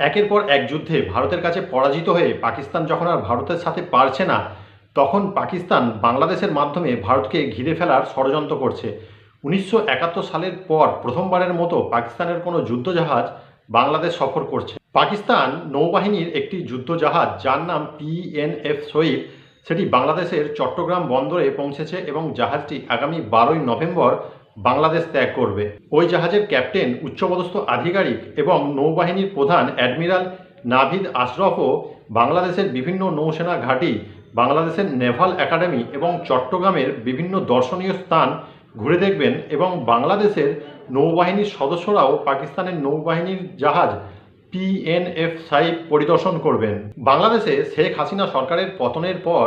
একের পর এক যুদ্ধে ভারতের কাছে পরাজিত হয়ে পাকিস্তান যখন আর ভারতের সাথে পারছে না, তখন পাকিস্তান বাংলাদেশের মাধ্যমে ভারতকে ঘিরে ফেলার ষড়যন্ত্র করছে। উনিশশো একাত্তর সালের পর প্রথমবারের মতো পাকিস্তানের কোনো যুদ্ধজাহাজ বাংলাদেশ সফর করছে। পাকিস্তান নৌবাহিনীর একটি যুদ্ধজাহাজ যার নাম পিএনএফ শহীদ, সেটি বাংলাদেশের চট্টগ্রাম বন্দরে পৌঁছেছে এবং জাহাজটি আগামী বারোই নভেম্বর বাংলাদেশ ত্যাগ করবে। ওই জাহাজের ক্যাপ্টেন, উচ্চপদস্থ আধিকারিক এবং নৌবাহিনীর প্রধান অ্যাডমিরাল নাভিদ আশরফও বাংলাদেশের বিভিন্ন নৌসেনা ঘাঁটি, বাংলাদেশের নেভাল একাডেমি এবং চট্টগ্রামের বিভিন্ন দর্শনীয় স্থান ঘুরে দেখবেন এবং বাংলাদেশের নৌবাহিনীর সদস্যরাও পাকিস্তানের নৌবাহিনীর জাহাজ পিএনএফ সাইব পরিদর্শন করবেন। বাংলাদেশে শেখ হাসিনা সরকারের পতনের পর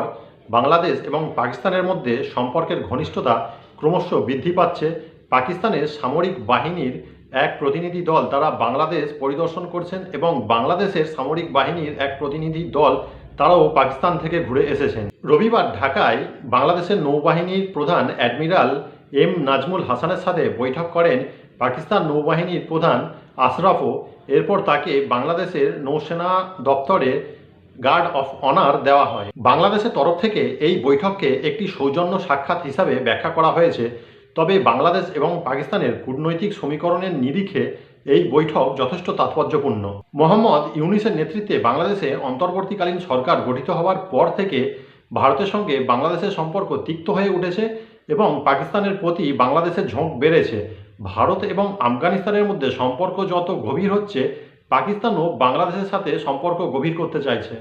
বাংলাদেশ এবং পাকিস্তানের মধ্যে সম্পর্কের ঘনিষ্ঠতা ক্রমশ বৃদ্ধি পাচ্ছে। পাকিস্তানের সামরিক বাহিনীর এক প্রতিনিধি দল তারা বাংলাদেশ পরিদর্শন করছেন এবং বাংলাদেশের সামরিক বাহিনীর এক প্রতিনিধি দল তারাও পাকিস্তান থেকে ঘুরে এসেছেন। রবিবার ঢাকায় বাংলাদেশের নৌবাহিনীর প্রধান অ্যাডমিরাল এম নাজমুল হাসানের সাথে বৈঠক করেন পাকিস্তান নৌবাহিনীর প্রধান আশরাফও। এরপর তাকে বাংলাদেশের নৌসেনা দপ্তরে গার্ড অফ অনার দেওয়া হয়। বাংলাদেশের তরফ থেকে এই বৈঠককে একটি সৌজন্য সাক্ষাৎ হিসাবে ব্যাখ্যা করা হয়েছে। তবে বাংলাদেশ এবং পাকিস্তানের কূটনৈতিক সমীকরণের নিরিখে এই বৈঠক যথেষ্ট তাৎপর্যপূর্ণ। মোহাম্মদ ইউনিসের নেতৃত্বে বাংলাদেশে অন্তর্বর্তীকালীন সরকার গঠিত হওয়ার পর থেকে ভারতের সঙ্গে বাংলাদেশের সম্পর্ক তিক্ত হয়ে উঠেছে এবং পাকিস্তানের প্রতি বাংলাদেশের ঝোঁক বেড়েছে। ভারত এবং আফগানিস্তানের মধ্যে সম্পর্ক যত গভীর হচ্ছে, পাকিস্তানও বাংলাদেশের সাথে সম্পর্ক গভীর করতে চাইছে।